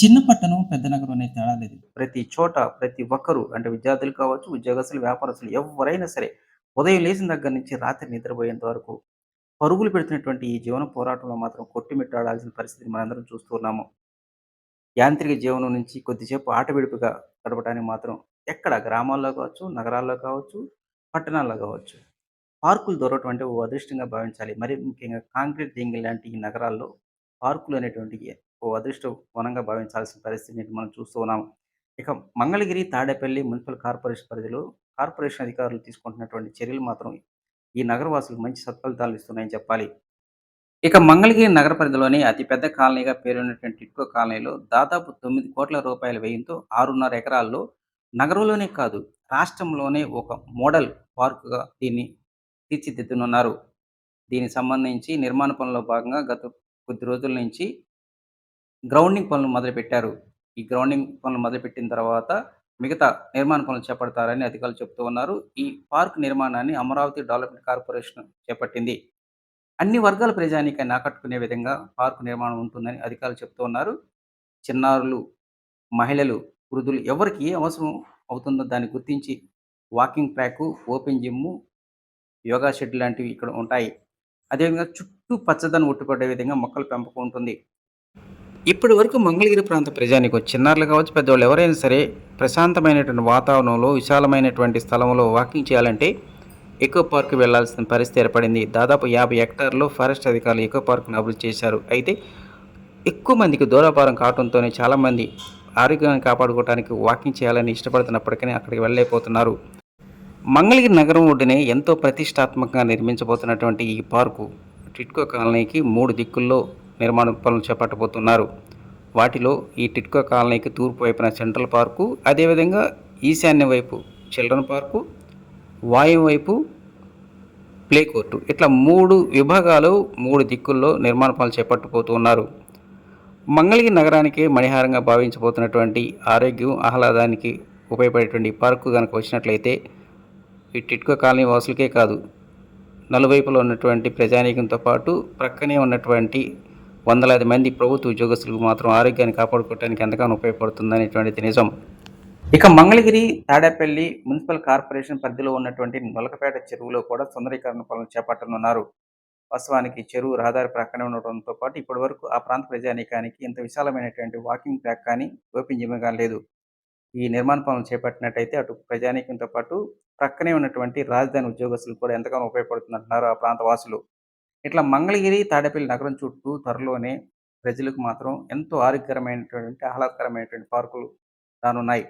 చిన్న పట్టణం, పెద్ద నగరం అనే తేడా లేదు. ప్రతి చోట ప్రతి ఒక్కరు అంటే విద్యార్థులు కావచ్చు, ఉద్యోగస్తులు, వ్యాపారస్తులు ఎవరైనా సరే ఉదయం లేచిన దగ్గర నుంచి రాత్రి నిద్రపోయేంత వరకు పరుగులు పెడుతున్నటువంటి ఈ జీవన పోరాటంలో మాత్రం కొట్టుమిట్టాడాల్సిన పరిస్థితిని మనందరం చూస్తున్నాము యాంత్రిక జీవనం నుంచి కొద్దిసేపు ఆటవిడుపుగా గడపడానికి మాత్రం ఎక్కడ గ్రామాల్లో కావచ్చు, నగరాల్లో కావచ్చు, పట్టణాల్లో కావచ్చు. పార్కులు దొరకటం అంటే ఓ అదృష్టంగా భావించాలి. మరి ముఖ్యంగా కాంక్రీట్ జింగిల్ లాంటి ఈ నగరాల్లో పార్కులు అనేటువంటివి ఓ అదృష్ట వనంగా భావించాల్సిన పరిస్థితిని మనం చూస్తూ ఉన్నాము ఇక మంగళగిరి, తాడేపల్లి మున్సిపల్ కార్పొరేషన్ పరిధిలో కార్పొరేషన్ అధికారులు తీసుకుంటున్నటువంటి చర్యలు మాత్రం ఈ నగరవాసులకు మంచి సత్ఫలితాలు ఇస్తున్నాయని చెప్పాలి. ఇక మంగళగిరి నగర పరిధిలోని అతిపెద్ద కాలనీగా పేరున్నటువంటి టిడ్కో కాలనీలో దాదాపు తొమ్మిది కోట్ల రూపాయల వ్యయంతో ఆరున్నర ఎకరాల్లో నగరంలోనే కాదు రాష్ట్రంలోనే ఒక మోడల్ పార్కుగా దీన్ని తీర్చిదిద్దనున్నారు. దీనికి సంబంధించి నిర్మాణ పనుల్లో భాగంగా గత కొద్ది రోజుల నుంచి గ్రౌండింగ్ పనులు మొదలుపెట్టారు. ఈ గ్రౌండింగ్ పనులు మొదలుపెట్టిన తర్వాత మిగతా నిర్మాణ పనులు చేపడతారని అధికారులు చెప్తూ ఉన్నారు. ఈ పార్క్ నిర్మాణాన్ని అమరావతి డెవలప్మెంట్ కార్పొరేషన్ చేపట్టింది. అన్ని వర్గాల ప్రజానీకాన్ని ఆకట్టుకునే విధంగా పార్కు నిర్మాణం ఉంటుందని అధికారులు చెప్తూ ఉన్నారు. చిన్నారులు, మహిళలు, వృద్ధులు ఎవరికి ఏ అవసరం అవుతుందో దాన్ని గుర్తించి walking track open gym, yoga shed లాంటివి ఇక్కడ ఉంటాయి. అదేవిధంగా చుట్టూ పచ్చదనం ఒట్టుపడే విధంగా మొక్కల పెంపకం ఉంటుంది. ఇప్పటి వరకు మంగళగిరి ప్రాంత ప్రజానికి చిన్నారులు కావచ్చు, పెద్దవాళ్ళు ఎవరైనా సరే ప్రశాంతమైనటువంటి వాతావరణంలో, విశాలమైనటువంటి స్థలంలో వాకింగ్ చేయాలంటే ఎకో పార్క్ వెళ్ళాల్సిన పరిస్థితి ఏర్పడింది. దాదాపు యాభై హెక్టార్లు ఫారెస్ట్ అధికారులు ఎకో పార్క్ను అభివృద్ధి చేశారు. అయితే ఎక్కువ మందికి దూరాపారం కావడంతోనే చాలామంది ఆరోగ్యాన్ని కాపాడుకోవడానికి వాకింగ్ చేయాలని ఇష్టపడుతున్నప్పటికీ అక్కడికి వెళ్ళలేకపోతున్నారు. మంగళగిరి నగరం ఒడ్డునే ఎంతో ప్రతిష్టాత్మకంగా నిర్మించబోతున్నటువంటి ఈ పార్కు టిట్కో కాలనీకి మూడు దిక్కుల్లో నిర్మాణ పనులు చేపట్టబోతున్నారు. వాటిలో ఈ టిట్కో కాలనీకి తూర్పు వైపున సెంట్రల్ పార్కు, అదేవిధంగా ఈశాన్య వైపు చిల్డ్రన్ పార్కు, వాయువ్య వైపు ప్లే కోర్టు ఇట్లా మూడు విభాగాలు మూడు దిక్కుల్లో నిర్మాణ పనులు చేపట్టబోతూ ఉన్నారు. మంగళగిరి నగరానికి మణిహారంగా భావించబోతున్నటువంటి ఆరోగ్యం, ఆహ్లాదానికి ఉపయోగపడేటువంటి పార్కు కనుక వచ్చినట్లయితే ఈ టిట్కో కాలనీ వాసులకే కాదు నలువైపులో ఉన్నటువంటి ప్రజానీకంతో పాటు ప్రక్కనే ఉన్నటువంటి వందలాది మంది ప్రభుత్వ ఉద్యోగస్తులకు మాత్రం ఆరోగ్యాన్ని కాపాడుకోవడానికి ఎంతగానో ఉపయోగపడుతుందనేటువంటిది నిజం. ఇక మంగళగిరి, తాడేపల్లి మున్సిపల్ కార్పొరేషన్ పరిధిలో ఉన్నటువంటి నొలకపేట చెరువులో కూడా సుందరీకరణ పనులు చేపట్టనున్నారు. వాస్తవానికి చెరువు రహదారి ప్రక్కనే ఉండటంతో పాటు ఇప్పటివరకు ఆ ప్రాంత ప్రజానీకానికి ఇంత విశాలమైనటువంటి వాకింగ్ ట్రాక్ కానీ, ఓపెన్ జిమ్ కానీ లేదు. ఈ నిర్మాణ పనులు చేపట్టినట్టయితే అటు ప్రజానీకంతో పాటు ప్రక్కనే ఉన్నటువంటి రాజధాని ఉద్యోగస్తులు కూడా ఎంతగానో ఉపయోగపడుతుందంటున్నారు ఆ ప్రాంత వాసులు. ఇట్లా మంగళగిరి, తాడేపల్లి నగరం చుట్టూ త్వరలోనే ప్రజలకు మాత్రం ఎంతో ఆరోగ్యకరమైనటువంటి, ఆహ్లాదకరమైనటువంటి పార్కులు రానున్నాయి.